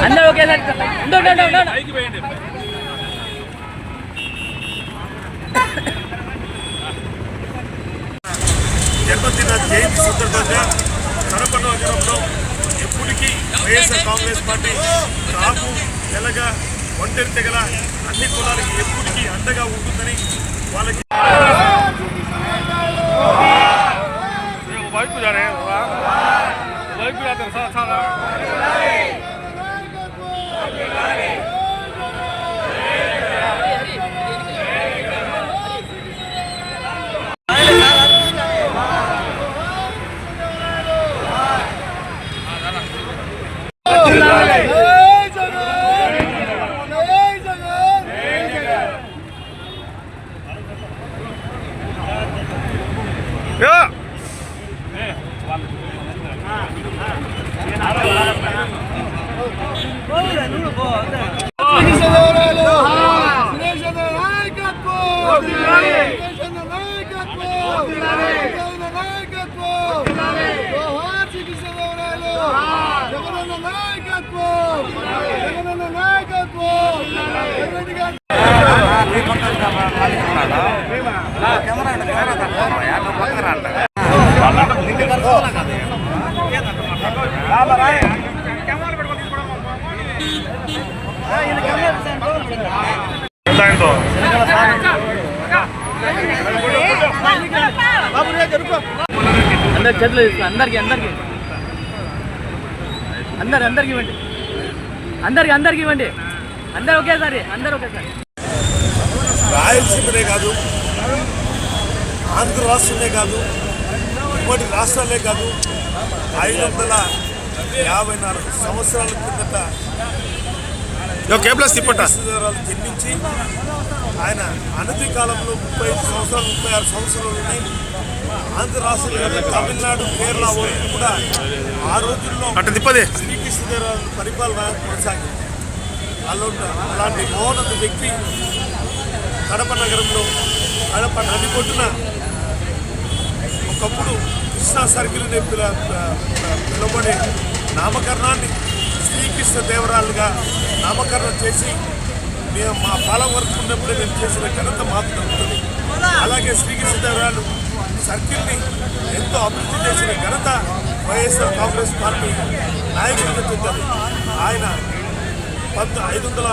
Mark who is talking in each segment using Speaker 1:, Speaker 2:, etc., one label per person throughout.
Speaker 1: అందరూ ఒకేసారి జన్మదిన జయంతి సందర్భంగా కడప నగరంలో ఎప్పటికీ వైఎస్ఆర్ కాంగ్రెస్ పార్టీ రాము తెలగా ఒంటరి తెగల అన్ని కులాలకి ఎప్పటికీ అండగా ఉంటుందని వాళ్ళకి దాంతో
Speaker 2: అందరికి చేతులు అందరికి అందరికి. అందరు అందరికి ఇవ్వండి. అందరికి అందరికి ఇవ్వండి. అందరు ఒకేసారి అందరు ఒకేసారి.
Speaker 1: రాయలసీమనే కాదు ఆంధ్ర రాష్ట్రమే కాదు ఉమ్మడి రాష్ట్రాలే కాదు ఐదు వందల యాభై నాలుగు సంవత్సరాల కిందట సంవత్సరాలు జన్మించి ఆయన అనతి కాలంలో ముప్పై ఐదు సంవత్సరాలు ముప్పై ఆరు సంవత్సరాలని ఆంధ్ర రాష్ట్రంలో తమిళనాడు కేరళ వరకు కూడా ఆ రోజుల్లో శ్రీకృష్ణదేవరాయల పరిపాలన కొనసాగింది. అలాంటి అలాంటి మహోన్నత వ్యక్తి కడప నగరంలో కడప నడిపొట్టున ఒకప్పుడు కృష్ణా సర్కిల్ అనే పిలువబడే నామకరణాన్ని శ్రీకృష్ణ దేవరాలుగా నామకరణం చేసి మేము మా పాలన వరకు ఉన్నప్పుడే మేము చేసిన ఘనత మాకు దక్కుతుంది. అలాగే శ్రీకృష్ణ దేవరాలు సర్కిల్ని ఎంతో అభివృద్ధి చేసిన ఘనత వైఎస్ఆర్ కాంగ్రెస్ పార్టీ నాయకుడిగా చెందారు ఆయన పంత ఐదు వందల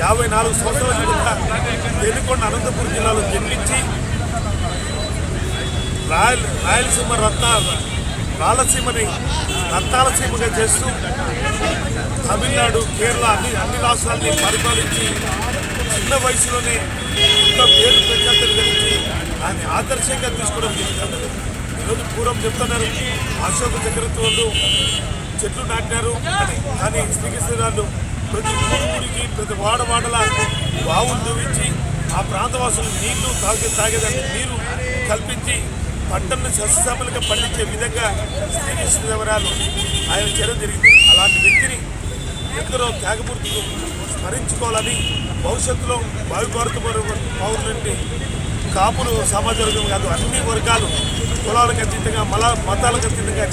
Speaker 1: యాభై నాలుగు సంవత్సరాల కిందట తెలుకొండ అనంతపురం జిల్లాలో జన్మించి రాయల రాయలసీమ రత్న రాలసీమని రత్నాలసీమగా చేస్తూ తమిళనాడు కేరళ అన్ని అన్ని రాష్ట్రాలని పరిపాలించి చిన్న వయసులోనే ఎంతో పేరు ప్రఖ్యాతులు గెలిచి దాన్ని ఆదర్శంగా తీసుకోవడం జరిగింది. ఈరోజు పూర్వం చెప్తున్నారు అశోక చక్రవర్తి వాళ్ళు చెట్లు నాటినారు అని. కానీ శ్రీకృష్ణరాజు ప్రతి ఊరికి ప్రతి వాడ వాడల బావులు దువ్వించి ఆ ప్రాంతవాసులు నీళ్ళు తాగి తాగేదానికి నీరు కల్పించి పంటలను సస్యశామలుగా పండించే విధంగా శ్రీకృష్ణదేవరాయలు ఆయన చేయడం జరిగింది. అలాంటి వ్యక్తిని ఎందరో త్యాగమూర్తులు స్మరించుకోవాలని భవిష్యత్తులో భావి భారత పౌరులంటే కాపులు సమాజ కాదు అన్ని వర్గాలు కులాలకు అతీతంగా మల మతాలకు అతీతంగా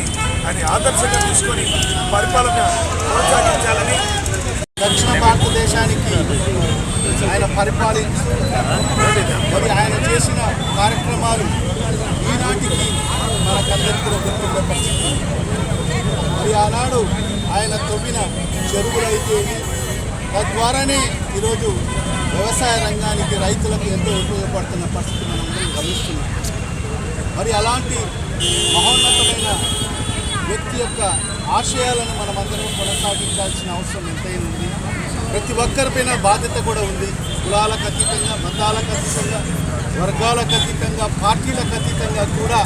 Speaker 1: అని ఆదర్శంగా తీసుకొని పరిపాలన కొనసాగించాలని
Speaker 3: దక్షిణ భారతదేశానికి ఆయన పరిపాలించి మరి ఆయన చేసిన కార్యక్రమాలు ఈనాటికి మనకందరికీ కూడా గుర్తుండే పరిస్థితి. మరి ఆనాడు ఆయన తవ్విన చెరువులైతేవి తద్వారానే ఈరోజు వ్యవసాయ రంగానికి రైతులకు ఎంతో ఉపయోగపడుతున్న పరిస్థితి మనందరం గమనిస్తున్నాం. మరి అలాంటి మహోన్నతమైన వ్యక్తి యొక్క ఆశయాలను మనమందరం కొనసాగించాల్సిన అవసరం ఎంతైనా ప్రతి ఒక్కరిపైన బాధ్యత కూడా ఉంది. కులాలకు అతీతంగా మతాలకు అతీతంగా వర్గాలకు అతీతంగా పార్టీలకు అతీతంగా కూడా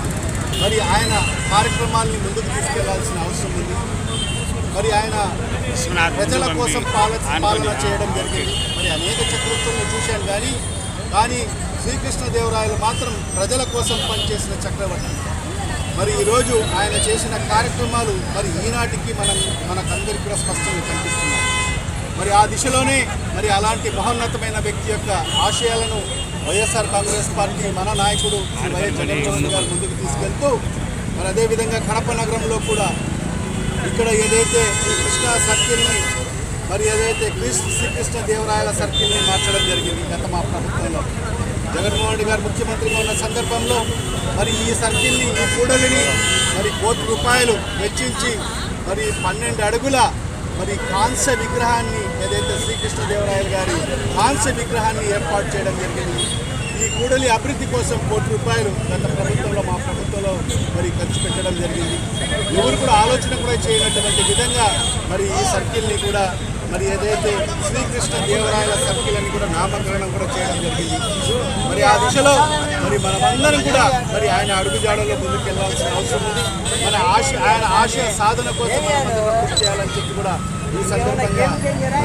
Speaker 3: మరి ఆయన కార్యక్రమాల్ని ముందుకు తీసుకెళ్ళాల్సిన అవసరం ఉంది. మరి ఆయన ప్రజల కోసం పాల పాలన చేయడం జరిగింది. మరి అనేక చక్రవర్తులను చూశాను కానీ కానీ శ్రీకృష్ణదేవరాయలు మాత్రం ప్రజల కోసం పనిచేసిన చక్రవర్తి. మరి ఈరోజు ఆయన చేసిన కార్యక్రమాలు మరి ఈనాటికి మనం మనకందరికీ కూడా స్పష్టంగా కనిపిస్తున్నాయి. మరి ఆ దిశలోనే మరి అలాంటి మహోన్నతమైన వ్యక్తి యొక్క ఆశయాలను వైఎస్ఆర్ కాంగ్రెస్ పార్టీ మన నాయకుడు శ్రీ వైఎస్ జగన్మోహన్ గారు ముందుకు తీసుకెళ్తూ మరి అదేవిధంగా కడప నగరంలో కూడా ఇక్కడ ఏదైతే ఈ కృష్ణా సర్కిల్ని
Speaker 4: మరి ఏదైతే కృష్ణ శ్రీకృష్ణ దేవరాయల సర్కిల్ని మార్చడం జరిగింది గత మా ప్రభుత్వంలో. జగన్మోహన్ రెడ్డి గారు ముఖ్యమంత్రిగా ఉన్న సందర్భంలో మరి ఈ సర్కిల్ని ఈ కూడలిని మరి కోటి రూపాయలు వెచ్చించి మరి పన్నెండు అడుగుల మరి కాంస్య విగ్రహాన్ని ఏదైతే శ్రీకృష్ణదేవరాయలు గారి కాంస్య విగ్రహాన్ని ఏర్పాటు చేయడం జరిగింది ఈ కూడలి అభివృద్ధి కోసం కోటి రూపాయలు గత ప్రభుత్వంలో మా ప్రభుత్వంలో మరి ఖర్చు పెట్టడం జరిగింది. ఎవరు కూడా ఆలోచన కూడా చేయనటువంటి విధంగా మరి ఈ సర్కిల్ని కూడా మరి ఏదైతే శ్రీకృష్ణ దేవరాయల సర్కిల్ అని కూడా నామకరణం కూడా చేయడం జరిగింది. మరి ఆ దిశలో మరి మనమందరం కూడా మరి ఆయన అడుగుజాడలో ముందుకెళ్ళాల్సిన అవసరం ఉంది. మన ఆశ ఆయన ఆశయ సాధన కోసం మనమందరం కృషి చేయాలని చెప్పి కూడా ఈ సందర్భంగా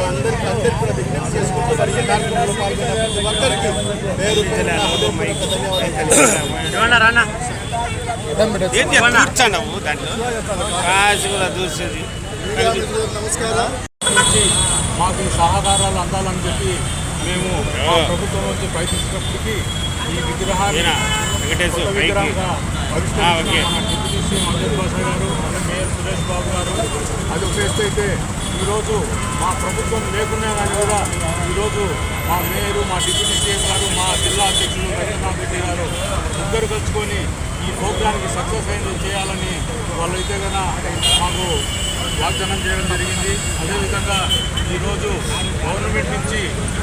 Speaker 4: అందరికీ అందరికీ కూడా విజ్ఞప్తి చేసుకుంటూ మరి ఈ కార్యక్రమంలో పాల్గొన్న ప్రతి ఒక్కరికి పేరు పేరున హృదయపూర్వక ధన్యవాదాలు
Speaker 2: ఏమన్నారు అన్న
Speaker 5: ఏంటి అట్లా? కూర్చున్నావు దాంట్లో? కాసి కూడా దూసేది
Speaker 4: నమస్కారం
Speaker 6: మాకు సహకారాలు అందాలని చెప్పి మేము ప్రభుత్వం నుంచి ప్రయత్నిస్తున్నప్పటికీ ఈ విగ్రహాన్ని విగ్రహంగా డిప్యూటీ సీఎం గారు మేయర్ సురేష్ బాబు గారు అది ఒక ఎత్తు అయితే ఈరోజు మా ప్రభుత్వం లేకున్నా కానీ కూడా ఈరోజు మా మేయరు మా డిప్యూటీ సీఎం గారు మా జిల్లా అధ్యక్షులు రజనీకాంత్ రెడ్డి గారు ఇద్దరు కలుసుకొని ఈ ప్రోగ్రామ్కి సక్సెస్ అయింది చేయాలని వాళ్ళైతే కన్నా మాకు వాగ్దానం చేయడం జరిగింది. అదేవిధంగా ఈరోజు గవర్నమెంట్ నుంచి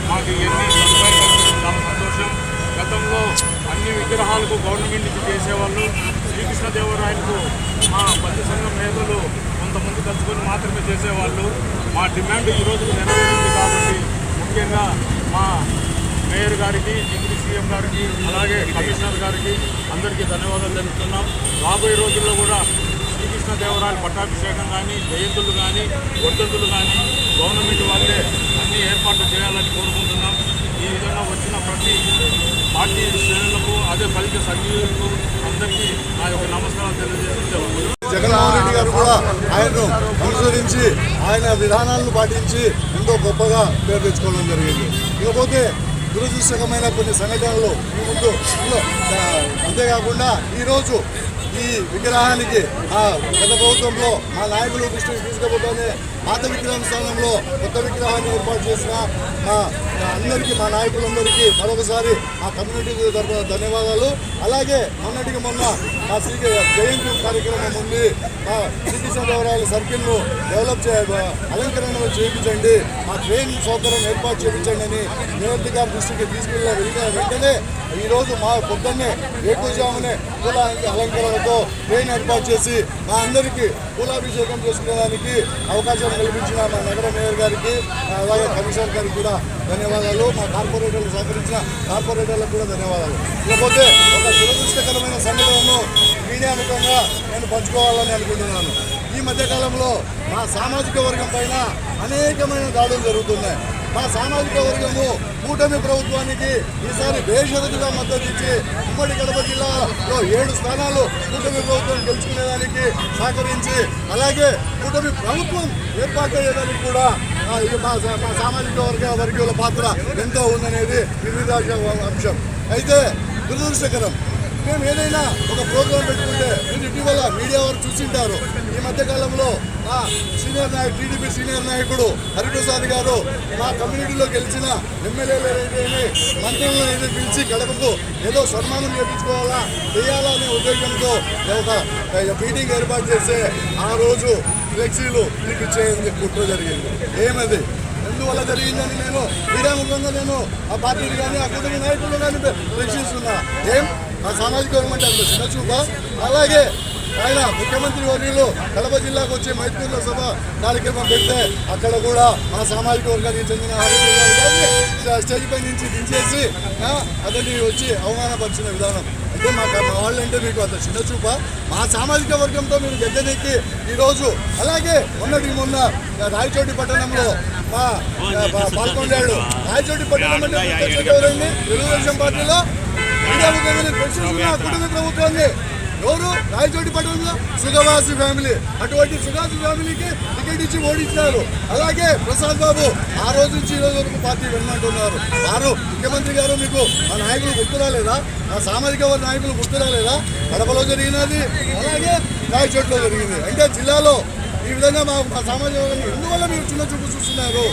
Speaker 6: మాకు ఎన్ని సదుపాయాలు చాలా సంతోషం. గతంలో అన్ని విగ్రహాలకు గవర్నమెంట్ నుంచి చేసేవాళ్ళు. శ్రీకృష్ణదేవరాయలకు మా పత్తి సంఘం నేతలు కొంతమంది కలుసుకొని మాత్రమే చేసేవాళ్ళు. మా డిమాండ్ ఈ రోజు నెరవేరింది కాబట్టి ముఖ్యంగా మా మేయర్ గారికి డిప్యూటీ సీఎం గారికి అలాగే కమిషనర్ గారికి అందరికీ ధన్యవాదాలు తెలుపుతున్నాం. రాబోయే రోజుల్లో కూడా శ్రీకృష్ణదేవరాయల పట్టాభిషేకం కానీ జయంతులు కానీ వర్ధంతులు కానీ గవర్నమెంట్ వాళ్ళే అన్ని ఏర్పాట్లు చేయాలని కోరుకుంటున్నాం. ఈ విధంగా వచ్చిన ప్రతి పార్టీ శ్రేణులకు అదే ఫలిత సన్నిహితులకు అందరికీ నా యొక్క నమస్కారాలు
Speaker 4: తెలియజేస్తున్నాం కూడా ఆయనను అనుసరించి ఆయన విధానాలను పాటించి ఎంతో గొప్పగా పేరు తెచ్చుకోవడం జరిగింది. ఇకపోతే దురదృష్టకమైన కొన్ని సంఘటనలు ఈ ముందు అంతేకాకుండా ఈరోజు ఈ విగ్రహానికి ఆ గత ప్రభుత్వంలో మా నాయకులు దృష్టికి తీసుకుపోతేనే పాత విగ్రహం స్థానంలో కొత్త విగ్రహాన్ని ఏర్పాటు చేసిన మా అందరికీ మా నాయకులందరికీ మరొకసారి మా కమ్యూనిటీ తరఫున ధన్యవాదాలు. అలాగే మొన్నటికి మొన్న మా శ్రీ జయంతి కార్యక్రమం ఉంది. మా శ్రీకృష్ణదేవరాయల సర్కిల్ను డెవలప్ చే అలంకరణలు చేయించండి. మా ట్రైన్ సౌకర్యం ఏర్పాటు చేయించండి అని మేయర్ గారి దృష్టికి తీసుకెళ్ళిన వెళ్ళిన వెంటనే ఈరోజు మా పొద్దున్నే వేకుజామునే పూల అలంకరణతో ట్రైన్ ఏర్పాటు చేసి మా అందరికీ పూలాభిషేకం చేసుకునేదానికి అవకాశం కల్పించిన మా నగర మేయర్ గారికి అలాగే కమిషనర్ గారికి కూడా ధన్యవాదాలు. మా కార్పొరేటర్లు సహకరించిన కార్పొరేటర్లకు కూడా ధన్యవాదాలు. ఇకపోతే ఒక దురదృష్టకరమైన సంఘటనను మీడియా ముఖంగా నేను పంచుకోవాలని అనుకుంటున్నాను. ఈ మధ్యకాలంలో మా సామాజిక వర్గం పైన అనేకమైన దాడులు జరుగుతున్నాయి. మా సామాజిక వర్గము కూటమి ప్రభుత్వానికి ఈసారి బేషరతుగా మద్దతు ఇచ్చి ఉమ్మడి కడప జిల్లాలో ఏడు స్థానాలు కూటమి ప్రభుత్వం గెలుచుకునేదానికి సహకరించి అలాగే కూటమి ప్రభుత్వం ఏర్పాటయ్యేదానికి కూడా మా సా- మా సామాజిక వర్గ వర్గీయుల పాత్ర ఎంతో ఉందనేది నిర్విధాక అంశం. అయితే దురదృష్టకరం మేము ఏదైనా ఒక ప్రోగ్రాం పెట్టుకుంటే మీరు ఇటీవల మీడియా వారు చూసింటారు. ఈ మధ్యకాలంలో సీనియర్ నాయకుడు టీడీపీ సీనియర్ నాయకుడు హరిప్రసాద్ గారు మా కమ్యూనిటీలో గెలిచిన ఎమ్మెల్యేలు ఏదైతే మంత్రులను అయితే పిలిచి గడపకు ఏదో సన్మానం చేయించుకోవాలా చేయాలా అనే ఉద్దేశంతో ఒక మీటింగ్ ఏర్పాటు చేస్తే ఆ రోజు ఫ్లెక్సీలు తీపిచ్చేందుకు కుట్ర జరిగింది. ఏమది? ఎందువల్ల జరిగిందని నేను మీడియా నేను ఆ పార్టీని కానీ ఆ కుటుంబ నాయకులను కానీ ప్రశ్నిస్తున్నా. ఏం? ఆ సామాజిక గవర్నమెంట్ అంటే అంత చిన్న చూప? అలాగే ఆయన ముఖ్యమంత్రి వర్యులు కడప జిల్లాకు వచ్చి మైత్రిలో సభ కార్యక్రమం పెడితే అక్కడ కూడా మా సామాజిక వర్గానికి చెందిన ఆరోగ్య స్టేజ్ పై నుంచి దించేసి అతన్ని వచ్చి అవమానపరిచిన విధానం. అంటే మా వాళ్ళు వాళ్ళంటే మీకు అంత చిన్న చూప. మా సామాజిక వర్గంతో మీరు గద్దెనెక్కి ఈరోజు అలాగే మొన్నటి మొన్న రాయచోటి పట్టణంలో మా రాయచోటి పట్టణం అంటే తెలుగుదేశం పార్టీలో? మీడియా కుటుంబ ప్రభుత్వాన్ని ఎవరు? రాయచోటి పట్టణంలో సుగవాసి ఫ్యామిలీ. అటువంటి సుగాసి ఫ్యామిలీకి టికెట్ ఇచ్చి ఓడించినారు అలాగే ప్రసాద్ బాబు ఆ రోజు నుంచి ఈ రోజు వరకు పార్టీ వెళ్ళమంటున్నారు వారు ముఖ్యమంత్రి గారు మీకు ఆ నాయకులు గుర్తు రాలేదా ఆ సామాజిక వర్గ నాయకులు గుర్తు రాలేదా కడపలో జరిగినది అలాగే రాయచోటిలో జరిగింది. అంటే జిల్లాలో ఈ విధంగా మా మా వర్గాన్ని ఎందువల్ల మీరు చిన్న చూపు చూస్తున్నారు?